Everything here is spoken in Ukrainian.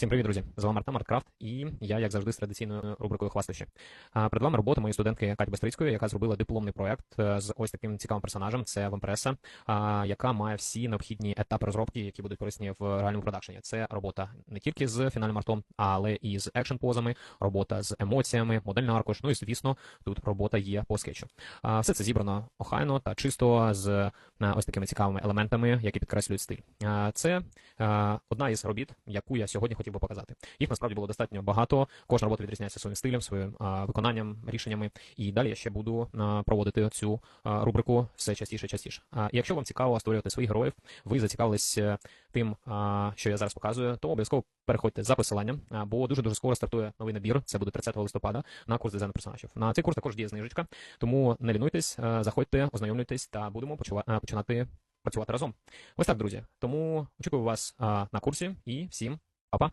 Всім привіт, друзі! З вами Артем Арткрафт, і я, як завжди, з традиційною рубрикою хвастощі. Перед вами робота моєї студентки Каті Бестрицької, яка зробила дипломний проект з ось таким цікавим персонажем. Це вампреса, яка має всі необхідні етапи розробки, які будуть корисні в реальному продакшені. Це робота не тільки з фінальним артом, але і з екшн позами, робота з емоціями, модельний аркуш. Ну і звісно, тут робота є по скетчу. Все це зібрано охайно та чисто з е, ось такими цікавими елементами, які підкреслюють стиль. Це е, одна із робіт, яку я сьогодні хотів би показати. Їх насправді було достатньо багато. Кожна робота відрізняється своїм стилем, своїм виконанням, рішеннями. І далі я ще буду проводити цю рубрику все частіше частіше. І якщо вам цікаво створювати своїх героїв, ви зацікавились е, тим, що я зараз показую, то обов'язково переходьте за посиланням, бо дуже дуже скоро стартує новий набір. Це буде 30 листопада на курс дизайну персонажів. На цей курс також діє знижечка, тому не лінуйтесь, заходьте, ознайомлюйтесь та будемо починати працювати разом. Ось так, друзі. Тому очікую вас на курсі і всім